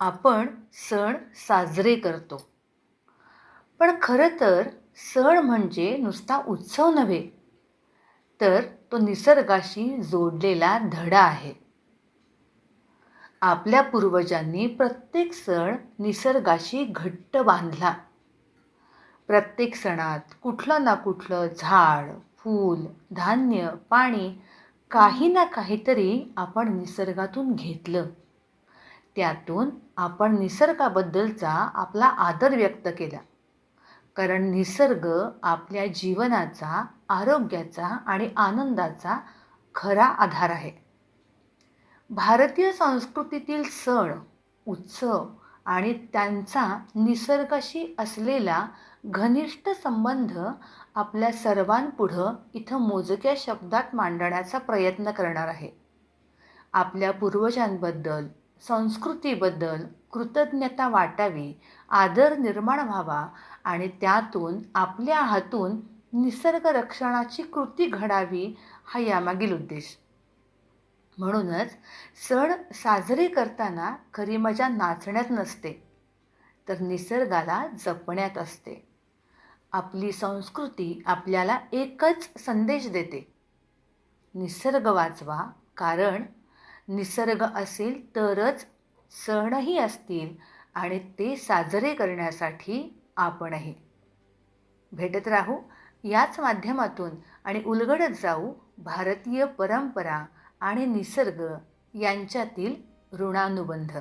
आपण सण साजरे करतो. पण खरं तर सण म्हणजे नुसता उत्सव नव्हे तर तो निसर्गाशी जोडलेला धडा आहे. आपल्या पूर्वजांनी प्रत्येक सण निसर्गाशी घट्ट बांधला. प्रत्येक सणात कुठलं ना कुठलं झाड फूल धान्य पाणी काही ना काहीतरी आपण निसर्गातून घेतलं. त्यातून आपण निसर्गाबद्दलचा आपला आदर व्यक्त केला. कारण निसर्ग आपल्या जीवनाचा आरोग्याचा आणि आनंदाचा खरा आधार आहे. भारतीय संस्कृतीतील सण उत्सव आणि त्यांचा निसर्गाशी असलेला घनिष्ठ संबंध आपल्या सर्वांपुढं इथं मोजक्या शब्दात मांडण्याचा प्रयत्न करणार आहे. आपल्या पूर्वजांबद्दल संस्कृतीबद्दल कृतज्ञता वाटावी आदर निर्माण व्हावा आणि त्यातून आपल्या हातून निसर्ग रक्षणाची कृती घडावी हा यामागील उद्देश. म्हणूनच सण साजरे करताना खरी मजा नाचण्यात नसते तर निसर्गाला जपण्यात असते. आपली संस्कृती आपल्याला एकच संदेश देते. निसर्ग वाचवा कारण निसर्ग असेल तरच सणही असतील आणि ते साजरे करण्यासाठी आपणही. भेटत राहू याच माध्यमातून आणि उलगडत जाऊ भारतीय परंपरा आणि निसर्ग यांच्यातील ऋणानुबंध.